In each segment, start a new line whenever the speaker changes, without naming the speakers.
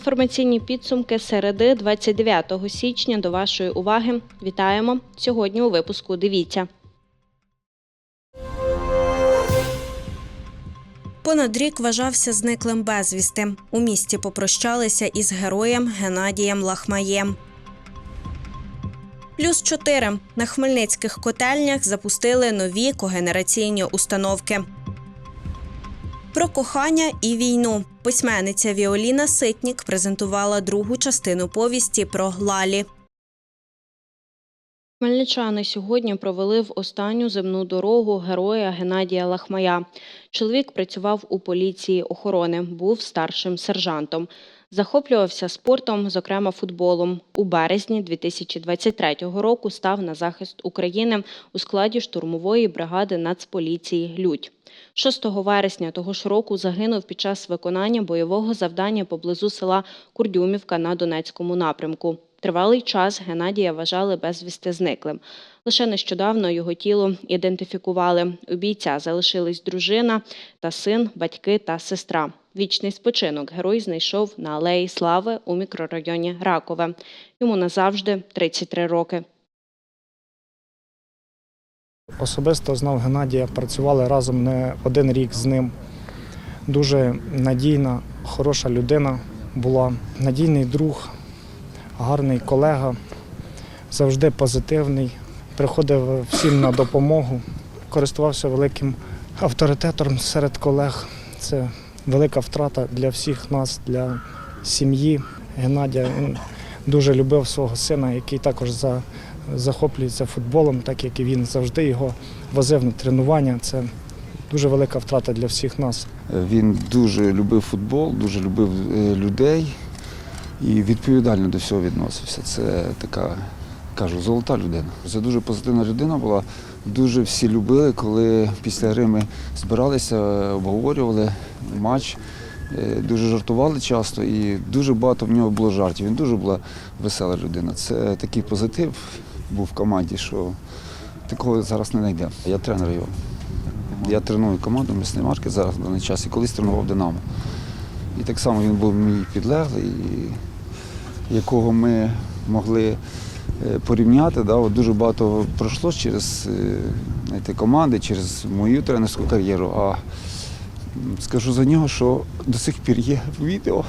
Інформаційні підсумки середи 29 січня до вашої уваги. Вітаємо сьогодні у випуску. Дивіться. Понад рік вважався зниклим безвісти. У місті попрощалися із героєм Геннадієм Лахмаєм. Плюс 4. На хмельницьких котельнях запустили нові когенераційні установки. Про кохання і війну письменниця Віоліна Ситнік презентувала другу частину повісті про Лалі. Хмельничани сьогодні провели в останню земну дорогу героя Геннадія Лахмая. Чоловік працював у поліції охорони, був старшим сержантом. Захоплювався спортом, зокрема футболом. У березні 2023 року став на захист України у складі штурмової бригади Нацполіції Людь. 6 вересня того ж року загинув під час виконання бойового завдання поблизу села Курдюмівка на Донецькому напрямку. Тривалий час Геннадія вважали безвісти зниклим. Лише нещодавно його тіло ідентифікували. У бійця залишились дружина та син, батьки та сестра. Вічний спочинок герой знайшов на алеї Слави у мікрорайоні Ракове. Йому назавжди 33 роки.
Особисто знав Геннадія, працювали разом не один рік з ним. Дуже надійна, хороша людина була, надійний друг, гарний колега, завжди позитивний, приходив всім на допомогу, користувався великим авторитетом серед колег. Це велика втрата для всіх нас, для сім'ї. Геннадія він дуже любив свого сина, який також за захоплюється футболом, так як і він завжди його возив на тренування. Це дуже велика втрата для всіх нас.
Він дуже любив футбол, дуже любив е, людей і відповідально до всього відносився. Це така, кажу, золота людина. Це дуже позитивна людина була. Дуже всі любили, коли після гри ми збиралися, обговорювали матч. Е, Дуже жартували часто і дуже багато в нього було жартів. Він дуже була весела людина. Це такий позитив був в команді, що такого зараз не знайде. Я тренер його. Я треную команду місний марки зараз на даний час і колись тренував Динамо. І так само він був мій підлеглий, якого ми могли е, порівняти. Да, от дуже багато пройшло через е, знаєте, команди, через мою тренерську кар'єру. А скажу за нього, що до сих пір є відео,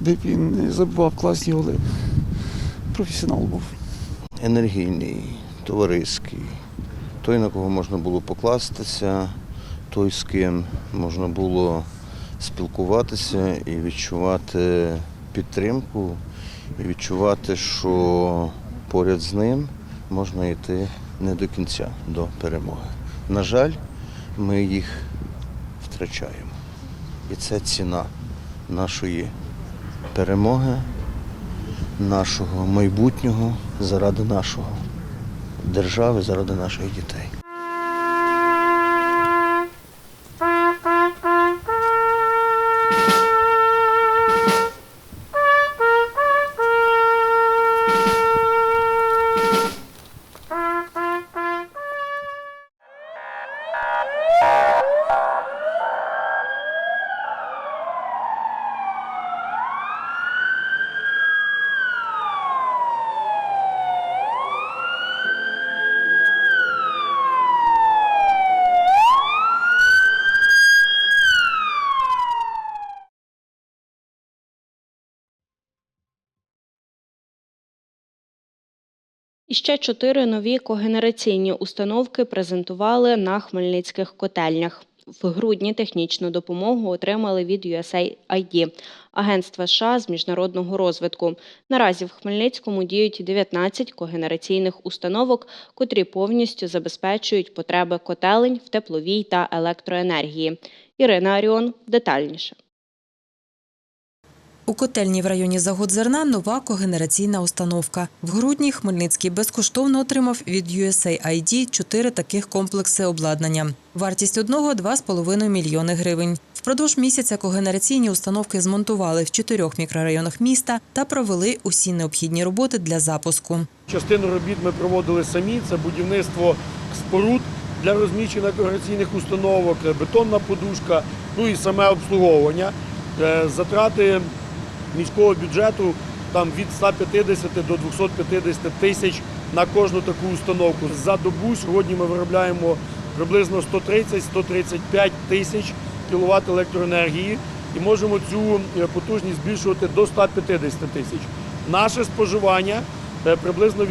де він забивав класні голи. Професіонал був.
енергійний, товариський, той, на кого можна було покластися, той, з ким можна було спілкуватися і відчувати підтримку, і відчувати, що поряд з ним можна йти не до кінця, до перемоги. На жаль, ми їх втрачаємо. І це ціна нашої перемоги нашого майбутнього заради нашого держави, заради наших дітей.
Ще чотири нові когенераційні установки презентували на хмельницьких котельнях. В грудні технічну допомогу отримали від USAID – Агентства США з міжнародного розвитку. Наразі в Хмельницькому діють 19 когенераційних установок, котрі повністю забезпечують потреби котелень в тепловій та електроенергії. Ірина Аріон детальніше.
У котельні в районі Загодзерна нова когенераційна установка. В грудні Хмельницький безкоштовно отримав від USAID чотири таких комплекси обладнання. Вартість одного 2,5 мільйони гривень. Впродовж місяця когенераційні установки змонтували в чотирьох мікрорайонах міста та провели усі необхідні роботи для запуску.
Частину робіт ми проводили самі. Це будівництво споруд для розміщення когераційних установок, бетонна подушка, ну і саме обслуговування. Е, Затрати міського бюджету там від 150 до 250 тисяч на кожну таку установку. За добу сьогодні ми виробляємо приблизно 130-135 тисяч кіловат електроенергії і можемо цю е, потужність збільшувати до 150 тисяч. Наше споживання е, приблизно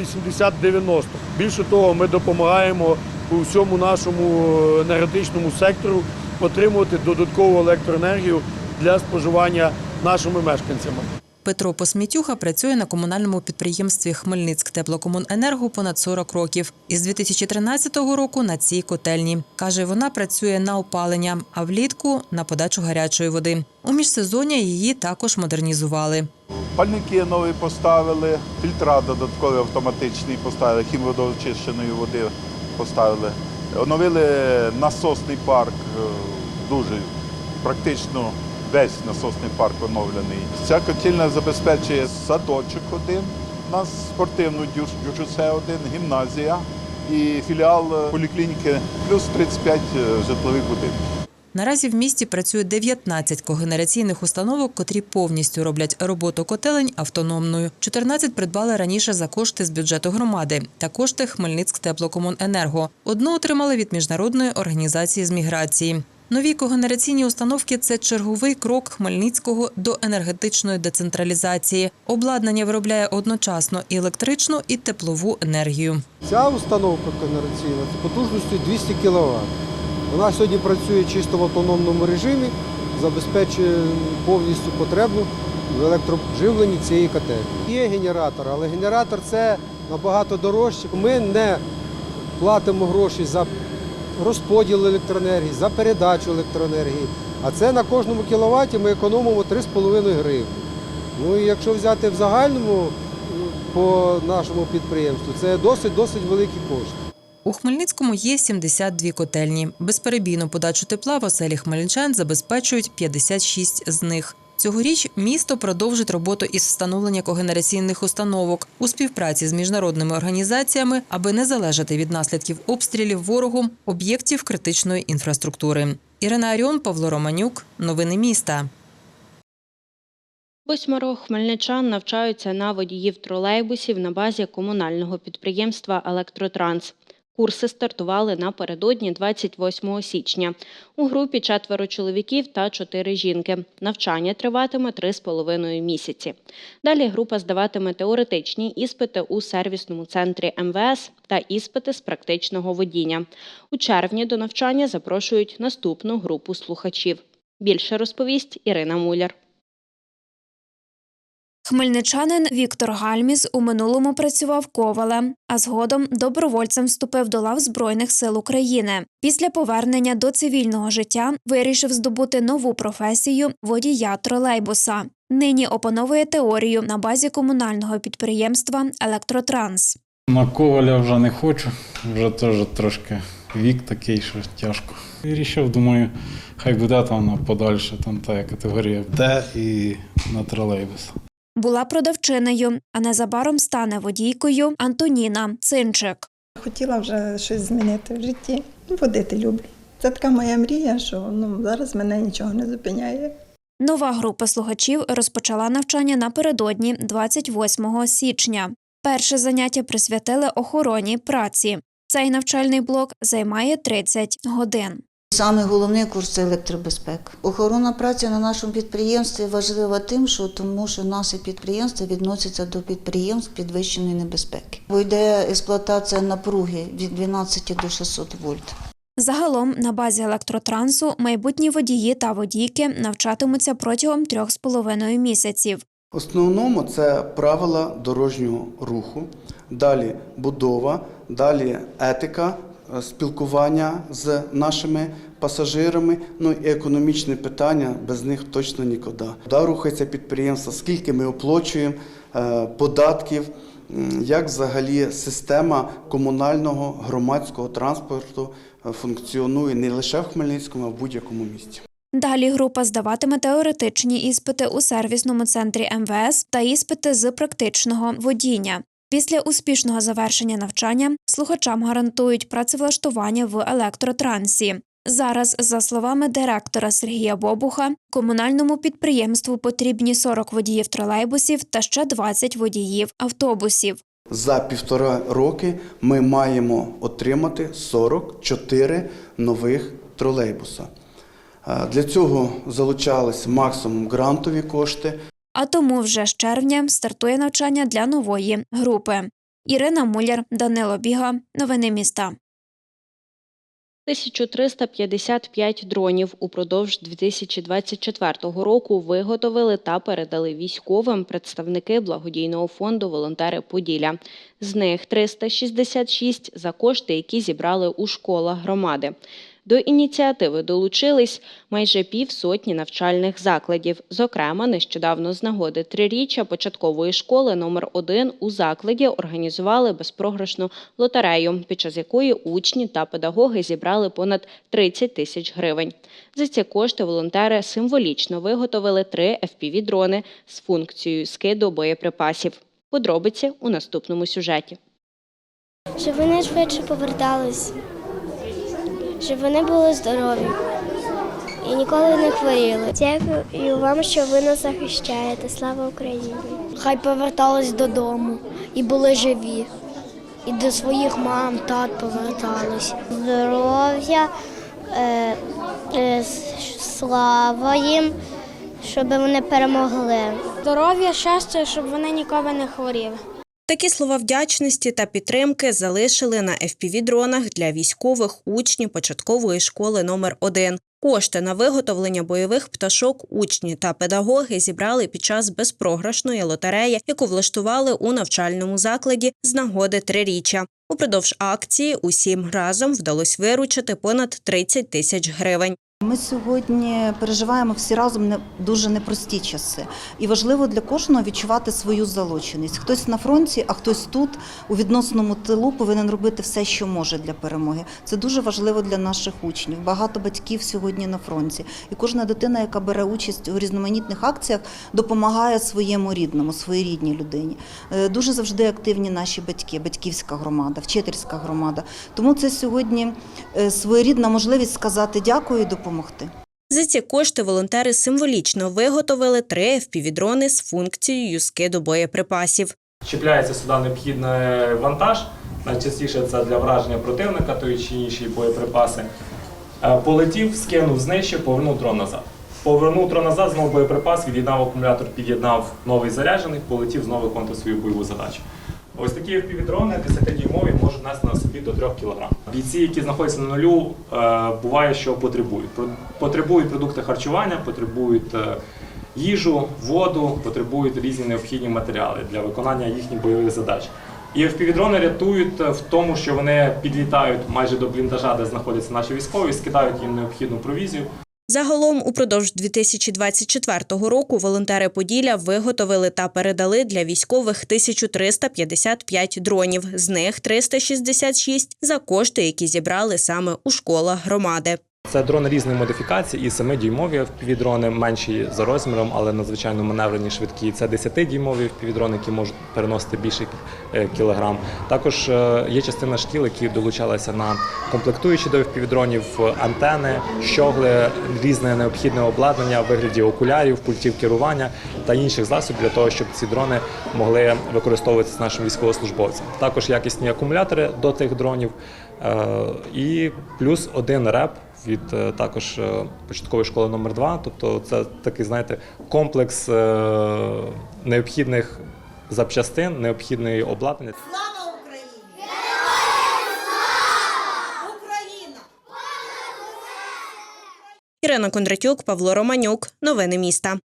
80-90. Більше того, ми допомагаємо у всьому нашому е, енергетичному сектору отримувати додаткову електроенергію для споживання нашими мешканцями.
Петро Посмітюха працює на комунальному підприємстві Хмельницьк теплокомуненерго понад 40 років. Із 2013 року на цій котельні. Каже, вона працює на опалення, а влітку на подачу гарячої води. У міжсезоння її також модернізували.
Пальники нові поставили, фільтра додаткові автоматичні поставили, хімводоочищеної води поставили. Оновили насосний парк, е, дуже практично весь насосний парк оновлений. Ця котельня забезпечує садочок один, у нас спортивну дю- дюшусе один, гімназія і філіал е, поліклініки, плюс 35 житлових будинків.
Наразі в місті працює 19 когенераційних установок, котрі повністю роблять роботу котелень автономною. 14 придбали раніше за кошти з бюджету громади та кошти Хмельницьк теплокомуненерго. Одну отримали від міжнародної організації з міграції. Нові когенераційні установки це черговий крок Хмельницького до енергетичної децентралізації. Обладнання виробляє одночасно і електричну, і теплову енергію.
Ця установка когенераційна це потужністю 200 кВт. Вона сьогодні працює чисто в автономному режимі, забезпечує повністю потребу в електроживленні цієї котельні. Є генератор, але генератор це набагато дорожче. Ми не платимо гроші за розподіл електроенергії, за передачу електроенергії. А це на кожному кіловаті ми економимо 3,5 гривні. Ну і якщо взяти в загальному ну, по нашому підприємству, це досить досить великі кошти.
У Хмельницькому є 72 котельні. Безперебійну подачу тепла в оселі хмельничан забезпечують 56 з них. Цьогоріч місто продовжить роботу із встановлення когенераційних установок у співпраці з міжнародними організаціями, аби не залежати від наслідків обстрілів ворогом об'єктів критичної інфраструктури. Ірина Аріон, Павло Романюк. Новини міста.
Восьмеро хмельничан навчаються на водіїв тролейбусів на базі комунального підприємства Електротранс. Курси стартували напередодні 28 січня. У групі четверо чоловіків та чотири жінки. Навчання триватиме три з половиною місяці. Далі група здаватиме теоретичні іспити у сервісному центрі МВС та іспити з практичного водіння. У червні до навчання запрошують наступну групу слухачів. Більше розповість Ірина Муляр.
Хмельничанин Віктор Гальміс у минулому працював ковалем, а згодом добровольцем вступив до лав Збройних сил України. Після повернення до цивільного життя вирішив здобути нову професію водія тролейбуса. Нині опановує теорію на базі комунального підприємства Електротранс.
На коваля вже не хочу, вже теж трошки вік такий, що тяжко. І рішив, думаю, хай буде там на подальше, там та категорія Д і на тролейбус.
Була продавчинею, а незабаром стане водійкою Антоніна Цинчик.
Хотіла вже щось змінити в житті. Ну, Водити люблю. Це така моя мрія, що ну, зараз мене нічого не зупиняє.
Нова група слухачів розпочала навчання напередодні 28 січня. Перше заняття присвятили охороні праці. Цей навчальний блок займає 30 годин.
Саме головний курс це електробезпека. Охорона праці на нашому підприємстві важлива тим, що тому що наше підприємство відноситься до підприємств підвищеної небезпеки. Бо йде експлуатація напруги від 12 до 600 вольт.
Загалом на базі електротрансу майбутні водії та водійки навчатимуться протягом трьох з половиною місяців.
Основному це правила дорожнього руху, далі будова, далі етика, спілкування з нашими пасажирами, ну і економічні питання, без них точно нікуди. Куди рухається підприємство, скільки ми оплачуємо е, податків, як взагалі система комунального громадського транспорту е, функціонує не лише в Хмельницькому, а в будь-якому місті.
Далі група здаватиме теоретичні іспити у сервісному центрі МВС та іспити з практичного водіння. Після успішного завершення навчання слухачам гарантують працевлаштування в електротрансі. Зараз, за словами директора Сергія Бобуха, комунальному підприємству потрібні 40 водіїв тролейбусів та ще 20 водіїв автобусів.
За півтора роки ми маємо отримати 44 нових тролейбуса. Е, Для цього залучались максимум грантові кошти.
А тому вже з червня стартує навчання для нової групи. Ірина Муляр, Данило Біга. Новини міста.
1355 дронів упродовж 2024 року виготовили та передали військовим представники благодійного фонду Волонтери Поділля. З них 366 за кошти, які зібрали у школах громади. До ініціативи долучились майже півсотні навчальних закладів. Зокрема, нещодавно з нагоди триріччя початкової школи номер 1 у закладі організували безпрограшну лотерею, під час якої учні та педагоги зібрали понад 30 тисяч гривень. За ці кошти волонтери символічно виготовили три FPV-дрони з функцією скиду боєприпасів. Подробиці у наступному сюжеті.
щоб вони швидше повертались, щоб вони були здорові і ніколи не хворіли. Дякую вам, що ви нас захищаєте. Слава Україні! Хай повертались додому і були живі. І до своїх мам, тат повертались. Здоров'я, е, е, слава їм, щоб вони перемогли. Здоров'я, щастя, щоб вони ніколи не хворіли.
Такі слова вдячності та підтримки залишили на FPV-дронах для військових учнів початкової школи номер 1 Кошти на виготовлення бойових пташок учні та педагоги зібрали під час безпрограшної лотереї, яку влаштували у навчальному закладі з нагоди триріччя. Упродовж акції усім разом вдалося виручити понад 30 тисяч гривень.
Ми сьогодні переживаємо всі разом дуже непрості часи, і важливо для кожного відчувати свою залученість. Хтось на фронті, а хтось тут у відносному тилу повинен робити все, що може для перемоги. Це дуже важливо для наших учнів. Багато батьків сьогодні на фронті, і кожна дитина, яка бере участь у різноманітних акціях, допомагає своєму рідному, своїй рідній людині. Е, Дуже завжди активні наші батьки, батьківська громада, вчительська громада. Тому це сьогодні е, своєрідна можливість сказати дякую і допомогти.
За ці кошти волонтери символічно виготовили три FPV-дрони з функцією скиду боєприпасів.
Чіпляється сюди необхідний вантаж. Найчастіше це для враження противника, той чи інші боєприпаси. Е, Полетів, скинув, знищив, повернув дрон назад. Повернув дрон назад, знову боєприпас, від'єднав акумулятор, під'єднав новий заряджений, полетів, знову виконувати свою бойову задачу. Ось такі FPV-дрони 10-дюймові можуть нести на собі до 3 кг. Бійці, які знаходяться на нулю, е, буває, що потребують. Потребують продукти харчування, потребують е, їжу, воду, потребують різні необхідні матеріали для виконання їхніх бойових задач. І FPV-дрони рятують е, в тому, що вони підлітають майже до бліндажа, де знаходяться наші військові, скидають їм необхідну провізію.
Загалом, упродовж 2024 року волонтери Поділля виготовили та передали для військових 1355 дронів, з них 366 за кошти, які зібрали саме у школах громади.
Це дрони різної модифікації, і 7-дюймові FPV-дрони, менші за розміром, але надзвичайно маневрені, швидкі. Це 10-дюймові FPV-дрони, які можуть переносити більше е, кілограм. Також е, є частина шкіл, які долучалися на комплектуючі до FPV-дронів, антени, щогли, різне необхідне обладнання в вигляді окулярів, пультів керування та інших засобів для того, щоб ці дрони могли використовуватися нашим військовослужбовцям. Також якісні акумулятори до тих дронів е, і плюс один реп від е, також е, початкової школи номер 2 Тобто це такий, знаєте, комплекс е, необхідних запчастин, необхідної обладнання.
Ірина Кондратюк, Павло Романюк. Новини міста.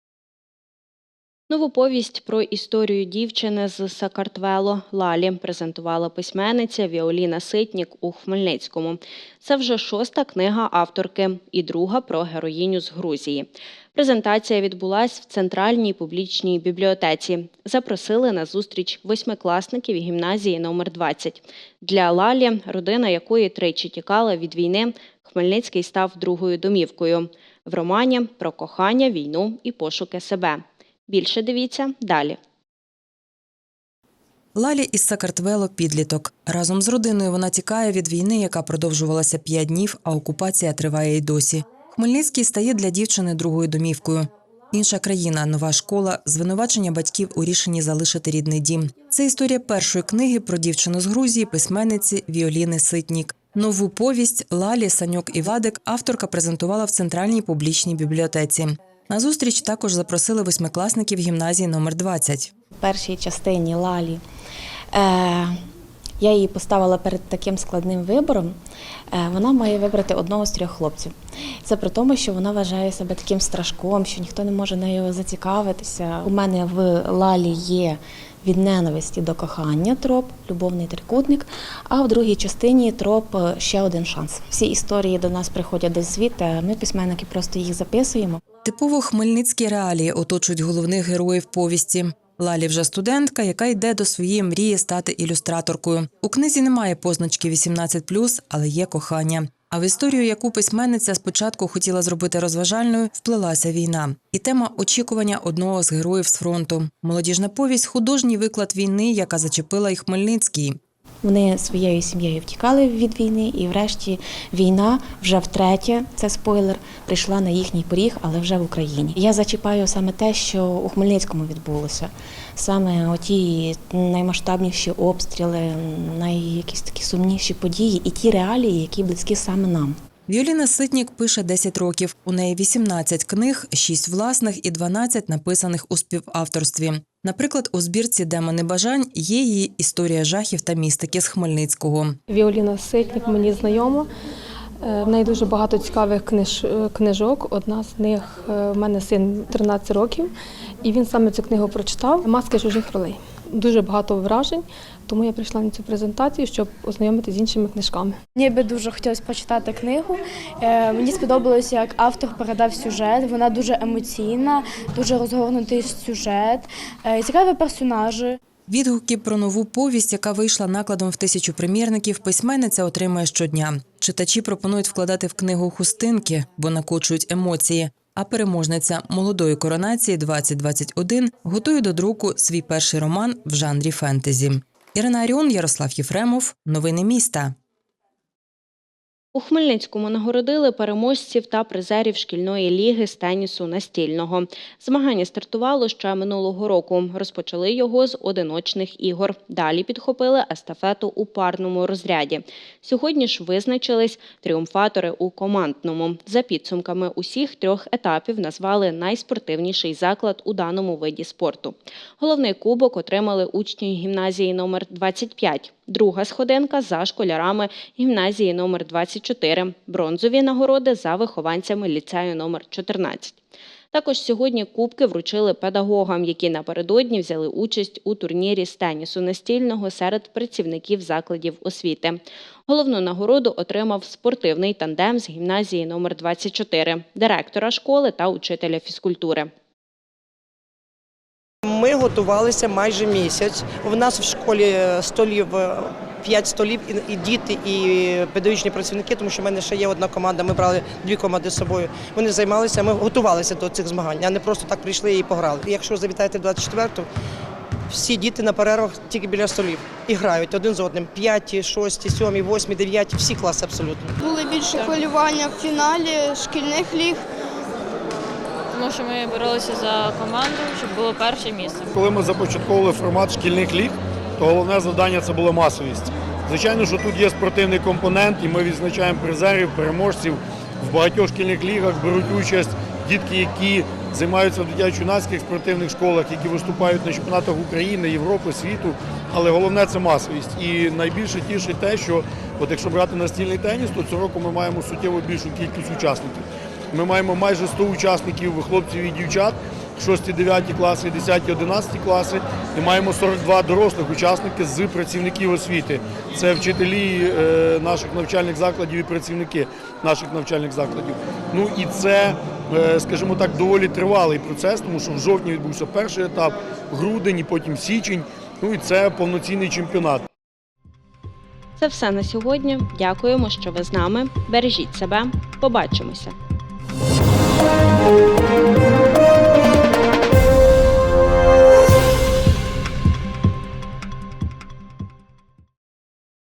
Нову повість про історію дівчини з Сакартвело Лалі презентувала письменниця Віоліна Ситнік у Хмельницькому. Це вже шоста книга авторки і друга про героїню з Грузії. Презентація відбулась в центральній публічній бібліотеці. Запросили на зустріч восьмикласників гімназії номер 20. Для Лалі, родина якої тричі тікала від війни, Хмельницький став другою домівкою. В романі про кохання, війну і пошуки себе. Більше дивіться далі.
Лалі із Сакартвело підліток. Разом з родиною вона тікає від війни, яка продовжувалася п'ять днів, а окупація триває й досі. Хмельницький стає для дівчини другою домівкою. Інша країна, нова школа, звинувачення батьків у рішенні залишити рідний дім. Це історія першої книги про дівчину з Грузії, письменниці Віоліни Ситнік. Нову повість Лалі, Саньок і Вадик авторка презентувала в центральній публічній бібліотеці. На зустріч також запросили восьмикласників гімназії номер 20.
В першій частині Лалі е, я її поставила перед таким складним вибором. Е, вона має вибрати одного з трьох хлопців. Це при тому, що вона вважає себе таким страшком, що ніхто не може нею зацікавитися. У мене в Лалі є від ненависті до кохання троп, любовний трикутник. А в другій частині троп е, ще один шанс. Всі історії до нас приходять десь звідти. Ми письменники просто їх записуємо.
Типово хмельницькі реалії оточують головних героїв повісті. Лалі вже студентка, яка йде до своєї мрії стати ілюстраторкою. У книзі немає позначки 18+, але є кохання. А в історію, яку письменниця спочатку хотіла зробити розважальною, вплилася війна. І тема очікування одного з героїв з фронту. Молодіжна повість художній виклад війни, яка зачепила й Хмельницький.
Вони своєю сім'єю втікали від війни, і врешті війна вже втретє, це спойлер, прийшла на їхній поріг, але вже в Україні. Я зачіпаю саме те, що у Хмельницькому відбулося. Саме оті наймасштабніші обстріли, найякісь такі сумніші події і ті реалії, які близькі саме нам.
Віоліна Ситнік пише 10 років. У неї 18 книг, 6 власних і 12 написаних у співавторстві. Наприклад, у збірці Демони бажань є її історія жахів та містики з Хмельницького.
Віоліна Ситник мені знайома. Е, В неї дуже багато цікавих книж, е, книжок. Одна з них е, в мене син 13 років, і він саме цю книгу прочитав Маски чужих ролей. Дуже багато вражень, тому я прийшла на цю презентацію, щоб ознайомитися з іншими книжками.
Мені би дуже хотілося почитати книгу. Е, Мені сподобалося, як автор передав сюжет. Вона дуже емоційна, дуже розгорнутий сюжет, е, цікаві персонажі.
Відгуки про нову повість, яка вийшла накладом в тисячу примірників, письменниця отримує щодня. Читачі пропонують вкладати в книгу хустинки, бо накочують емоції. А переможниця молодої коронації 2021 готує до друку свій перший роман в жанрі фентезі. Ірина Аріон, Ярослав Єфремов. Новини міста.
У Хмельницькому нагородили переможців та призерів шкільної ліги з тенісу настільного. Змагання стартувало ще минулого року. Розпочали його з одиночних ігор. Далі підхопили естафету у парному розряді. Сьогодні ж визначились тріумфатори у командному. За підсумками усіх трьох етапів назвали найспортивніший заклад у даному виді спорту. Головний кубок отримали учні гімназії номер 25. Друга сходинка за школярами гімназії номер 24. Бронзові нагороди за вихованцями ліцею номер 14. Також сьогодні кубки вручили педагогам, які напередодні взяли участь у турнірі з тенісу настільного серед працівників закладів освіти. Головну нагороду отримав спортивний тандем з гімназії номер 24, директора школи та учителя фізкультури.
Ми готувалися майже місяць. У нас в школі столів 5 столів і, і діти, і педагогічні працівники, тому що в мене ще є одна команда. Ми брали дві команди з собою. Вони займалися, ми готувалися до цих змагань, а не просто так прийшли і пограли. Якщо завітаєте 24-ту, всі діти на перервах тільки біля столів і грають один з одним. П'яті, шості, сьомі, восьмі, дев'яті, всі класи абсолютно.
Були більше хвилювання в фіналі шкільних ліг.
Тому що ми боролися за команду, щоб було перше місце.
Коли ми започатковували формат шкільних ліг, то головне завдання це була масовість. Звичайно, що тут є спортивний компонент, і ми відзначаємо призерів, переможців. В багатьох шкільних лігах беруть участь дітки, які займаються в дитячо-юнацьких спортивних школах, які виступають на чемпіонатах України, Європи, світу. Але головне це масовість. І найбільше тішить те, що от якщо брати настільний теніс, то цього року ми маємо суттєво більшу кількість учасників. Ми маємо майже 100 учасників хлопців і дівчат, 6, 9 класи, 10, 11 класи. І маємо 42 дорослих учасники з працівників освіти. Це вчителі е, наших навчальних закладів і працівники наших навчальних закладів. Ну і це, е, скажімо так, доволі тривалий процес, тому що в жовтні відбувся перший етап, грудень, і потім січень. Ну і це повноцінний чемпіонат.
Це все на сьогодні. Дякуємо, що ви з нами. Бережіть себе. Побачимося.